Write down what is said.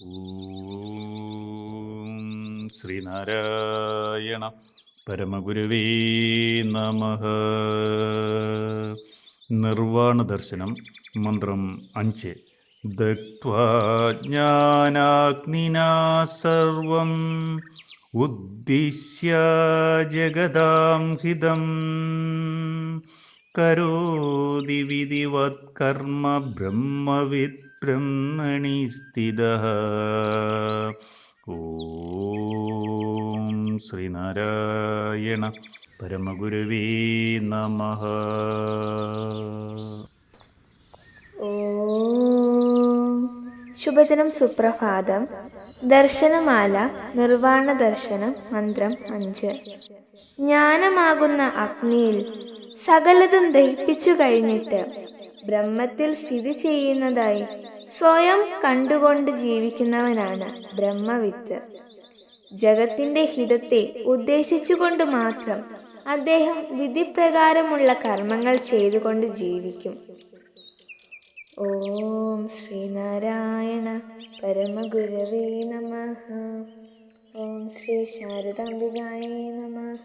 ഓം ശ്രീനാരായണ പരമഗുരുവേ നമ. നിർവാണ ദർശനം മന്ത്രം അഞ്ച്. ദഗ്ധ്വാജ്ഞാനാഗ്നിനാ സർവം ഉദ്ദിശ്യ ജഗദാം ഹിതം. കരോതി വിധിവത് കർമ്മ ബ്രഹ്മവിത് ബ്രഹ്മണി സ്ഥിതഃ ശ്രീനാരായണ പരമഗുരുവേ നമഃ ഓം ശുഭദിനം സുപ്രഭാതം ദർശനമാല നിർവാണ ദർശനം മന്ത്രം അഞ്ച്. ജ്ഞാനമാകുന്ന അഗ്നിയിൽ സകലതും ദഹിപ്പിച്ചു കഴിഞ്ഞിട്ട് ബ്രഹ്മത്തിൽ സ്ഥിതി ചെയ്യുന്നതായി സ്വയം കണ്ടുകൊണ്ട് ജീവിക്കുന്നവനാണ് ബ്രഹ്മവിത്ത്. ജഗത്തിന്റെ ഹിതത്തെ ഉദ്ദേശിച്ചുകൊണ്ട് മാത്രം അദ്ദേഹം വിധിപ്രകാരമുള്ള കർമ്മങ്ങൾ ചെയ്തുകൊണ്ട് ജീവിക്കും. ഓം ശ്രീനാരായണ പരമഗുരവേ നമ. ഓം ശ്രീ ശാരദാംബികായേ നമ.